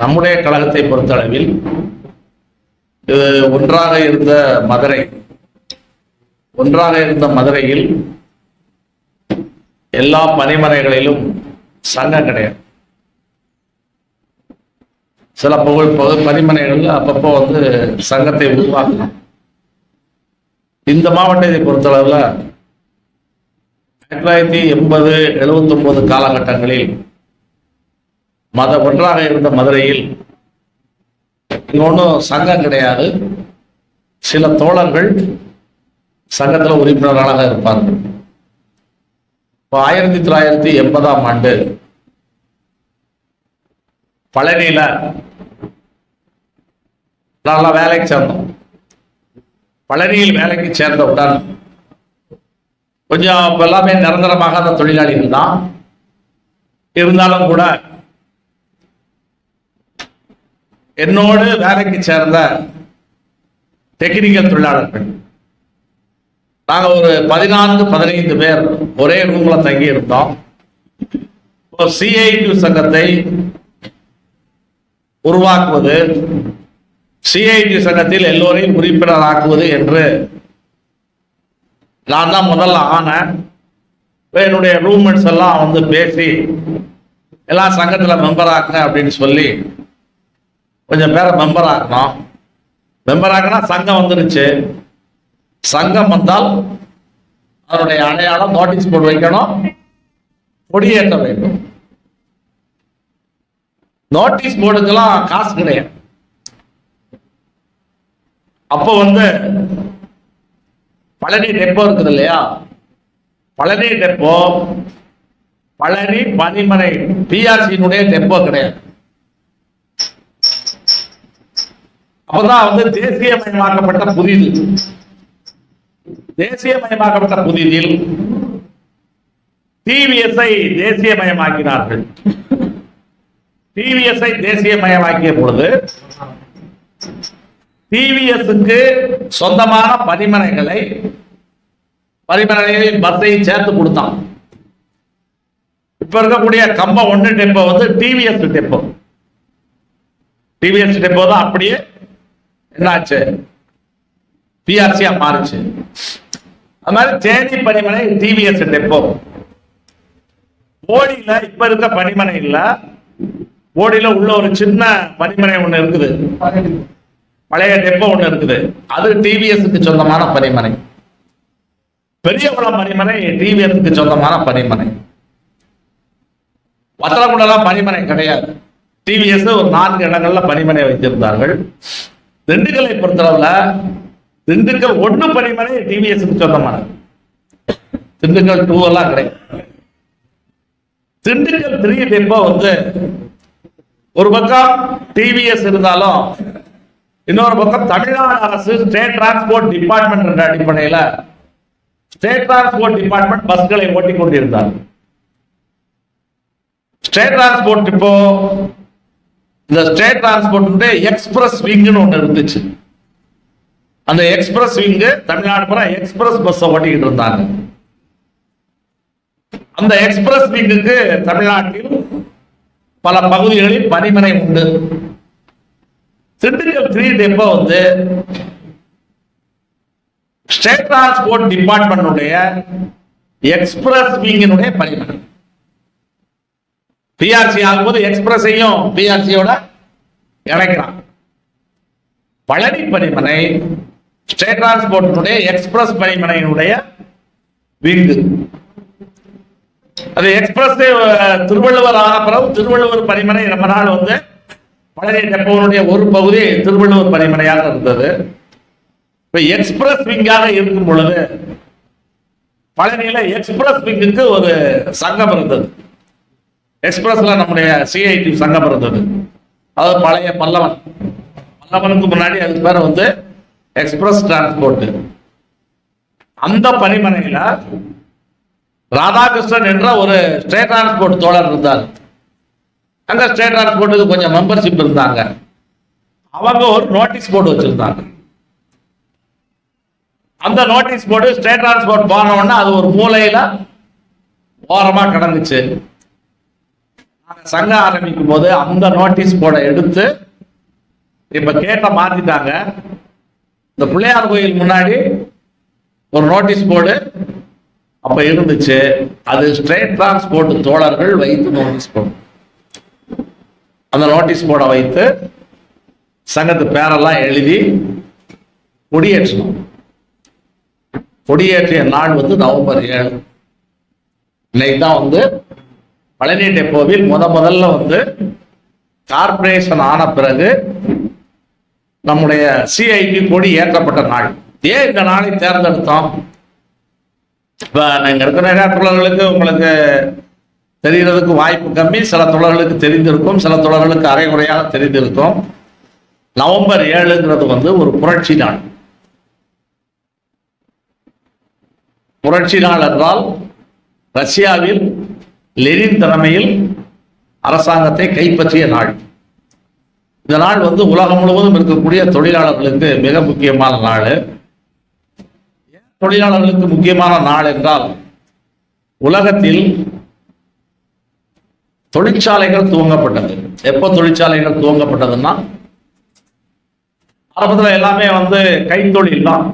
நம்முடைய கழகத்தை பொறுத்தளவில் இது ஒன்றாக இருந்த மதுரை ஒன்றாக இருந்த மதுரையில் எல்லா பணிமனைகளிலும் சங்கம் கிடையாது. சில புகழ் பொது பணிமனைகள்ல அப்பப்போ வந்து சங்கத்தை உருவாக்கணும் இந்த மாவட்டத்தை பொறுத்தளவில் ஆயிரத்தி தொள்ளாயிரத்தி எண்பது எழுபத்தி காலகட்டங்களில் மத ஒன்றாக இருந்த மதுரையில் இங்க ஒன்றும் சங்கம் கிடையாது. சில தோழர்கள் சங்கத்தில் உறுப்பினர்களாக இருப்பார்கள் இப்போ ஆயிரத்தி தொள்ளாயிரத்தி எண்பதாம் ஆண்டு பழனியில நல்லா வேலைக்கு சேர்ந்தோம். பழனியில் வேலைக்கு சேர்ந்தவுடன் கொஞ்சம் எல்லாமே நிரந்தரமாக அந்த தொழிலாளிகள் தான். இருந்தாலும் கூட என்னோடு வேலைக்கு சேர்ந்த டெக்னிக்கல் தொழிலாளர்கள். நாங்கள் ஒரு பதினான்கு பதினைந்து பேர் ஒரே ரூம்ல தங்கி இருந்தோம் சிஐடி சங்கத்தை உருவாக்குவது சிஐடி சங்கத்தில் எல்லோரையும் உறுப்பினராக்குவது என்று நான் தான் முதல்ல ஆனேன் என்னுடைய ரூம்மேட்ஸ் எல்லாம் வந்து பேசி எல்லாம் சங்கத்தில் மெம்பர் ஆக்குங்க அப்படின்னு சொல்லி கொஞ்சம் பேரை மெம்பர் ஆக்கணும். மெம்பர் ஆக்கினா சங்கம் வந்துருச்சு. சங்கம் வந்தால் அதனுடைய அடையாளம் நோட்டீஸ் போர்டு வைக்கணும். கொடியேற்ற வேண்டும். நோட்டீஸ் போர்டுக்கெல்லாம் காசு கிடையாது. அப்போ வந்து பழனி டெப்போ இருக்குது இல்லையா? பழனி டெப்போ பழனி பனிமனை பிஆர்சியினுடைய டெப்போ கிடையாது. அப்பதான் வந்து தேசியமயமாக்கப்பட்ட புதிது. தேசியமயமாக்கப்பட்ட புதிதில் டிவிஎஸ்ஐ தேசியமயமாக்கினார்கள். டிவிஎஸ்ஐ தேசியமயமாக்கிய பொழுது டிவிஎஸ்க்கு சொந்தமான பரிமனைகளை பரிமனைகளில் பஸ்ஸை சேர்த்து கொடுத்தான். இப்ப இருக்கக்கூடிய கம்பம் ஒன்று டெப்போ வந்து டிவிஎஸ் டெப்போ. டிவிஎஸ் டெப்போ தான் அப்படியே என்னாச்சு? பிஆர்சியா மாறுச்சு. அது மாதிரி தேனி பனிமனை டிவிஎஸ் டெப்போ போடியில இப்ப. இருக்க பனிமனை இல்ல. போடியில உள்ள ஒரு சின்ன பனிமனை ஒண்ணு இருக்குது. பழைய டெப்போ ஒண்ணு இருக்குது. அது டிவிஎஸ்க்கு சொந்தமான பனிமனை. பெரியகுளம் பனிமனை டிவிஎஸ்க்கு சொந்தமான பனிமனை. வத்தலகுண்டலாம் பனிமனை கிடையாது. டிவிஎஸ் ஒரு நான்கு இடங்கள்ல பனிமனை வைத்திருந்தார்கள். திண்டுக்கலை பொறுத்தளவுல திண்டுக்கல் ஒண்ணு பனிமனை டிவிஎஸ் சொந்தமானது. திண்டுக்கல் டூ எல்லாம் கிடையாது. திண்டுக்கல் த்ரீ டெம்போ வந்து ஒரு பக்கம் டிவிஎஸ் இருந்தாலும் இன்னொரு பக்கம் தமிழ்நாடு அரசு ஸ்டேட் டிரான்ஸ்போர்ட் டிபார்ட்மெண்ட் என்ற அடிப்படையில ஸ்டேட் டிரான்ஸ்போர்ட் டிபார்ட்மெண்ட் பஸ்களை ஓட்டிக் கொண்டிருந்தார் ஸ்டேட் டிரான்ஸ்போர்ட் இப்போ இந்த ஸ்டேட் டிரான்ஸ்போர்ட் எக்ஸ்பிரஸ் விங்னு ஒன்று இருந்துச்சு. அந்த எக்ஸ்பிரஸ் விங்கு தமிழ்நாடு பூரா எக்ஸ்பிரஸ் பஸ் ஓட்டிக்கிட்டு இருந்தாங்க. அந்த எக்ஸ்பிரஸ் விங்குக்கு தமிழ்நாட்டில் பல பகுதிகளில் பணிமனை உண்டு. திண்டுக்கல் த்ரீ டெப்போ வந்து ஸ்டேட் டிரான்ஸ்போர்ட் டிபார்ட்மெண்ட் எக்ஸ்பிரஸ் விங்கினுடைய பணிமனை பிஆர்சி ஆகும்போது எக்ஸ்பிரஸையும் பிஆர்சியோட இணைக்கிறான். பழனி பணிமனை ஸ்டேட் டிரான்ஸ்போர்ட்டினுடைய எக்ஸ்பிரஸ் பணிமனையினுடைய விங்கு. அது எக்ஸ்பிரஸ் திருவள்ளுவர் ஆன பிறகு திருவள்ளுவர் பணிமனை ரொம்ப நாள் வந்து பழனி டெப்போனுடைய ஒரு பகுதி திருவள்ளுவர் பணிமனையாக இருந்தது. இப்போ எக்ஸ்பிரஸ் விங்காக இருக்கும் பொழுது பழனியில எக்ஸ்பிரஸ் விங்குக்கு ஒரு சங்கம் இருந்தது. எக்ஸ்பிரஸ்ல நம்முடைய சிஐடி சங்கம் இருந்தது. அதாவது பழைய பல்லவன். பல்லவனுக்கு முன்னாடி அதுக்கு பேர் வந்து எக்ஸ்பிரஸ் டிரான்ஸ்போர்ட். அந்த பணிமனையில ராதாகிருஷ்ணன் என்ற ஒரு ஸ்டேட் டிரான்ஸ்போர்ட் தோழர் இருந்தார். அங்க ஸ்டேட் டிரான்ஸ்போர்ட்டுக்கு கொஞ்சம் மெம்பர்ஷிப் இருந்தாங்க. அவங்க ஒரு நோட்டீஸ் போர்டு வச்சிருந்தாங்க. அந்த நோட்டீஸ் போர்டு ஸ்டேட் டிரான்ஸ்போர்ட் போன உடனே அது ஒரு மூலையில ஓரமா கிடந்துச்சு. சங்கம் ஆரம்பிக்கும் போது அந்த நோட்டீஸ் போர்டை எடுத்து இப்ப கேட்ட மாத்திட்டாங்க. இந்த பிள்ளையார் கோயில் முன்னாடி ஒரு நோட்டீஸ் போர்டு அப்ப இருந்துச்சு. அது ஸ்ட்ரெயிட் டிரான்ஸ்போர்ட் தோழர்கள் வைத்து நோட்டீஸ் போர்டு அந்த நோட்டீஸ் போர்டை வைத்து சங்கத்து பேரெல்லாம் எழுதி கொடியேற்றணும். கொடியேற்றிய நாள் வந்து நவம்பர் ஏழு. இன்னைக்கு தான் வந்து பழனி டெப்போவில் முத முதல்ல வந்து கார்ப்பரேஷன் ஆன பிறகு நம்முடைய சிஐடி கொடி ஏற்றப்பட்ட நாள். ஏன் இந்த நாளை தேர்ந்தெடுத்தோம்? இப்போ நீங்க இருக்கிற நிறைய தொழில்களுக்கு உங்களுக்கு தெரிகிறதுக்கு வாய்ப்பு கம்மி. சில தொழில்களுக்கு தெரிந்திருக்கும். சில தொழில்களுக்கு அரைகுறையாக தெரிந்திருக்கும். நவம்பர் ஏழுங்கிறது வந்து ஒரு புரட்சி நாள். புரட்சி நாள் என்றால் ரஷ்யாவில் லெனின் தலைமையில் அரசாங்கத்தை கைப்பற்றிய நாள். இந்த நாள் வந்து உலகம் முழுவதும் இருக்கக்கூடிய தொழிலாளர்களுக்கு மிக முக்கியமான நாள். ஏன் தொழிலாளர்களுக்கு முக்கியமான நாள் என்றால் உலகத்தில் தொழிற்சாலைகள் துவங்கப்பட்டது. எப்போ தொழிற்சாலைகள் துவங்கப்பட்டதுன்னா ஆரம்பத்தில் எல்லாமே வந்து கைத்தொழில் தான்.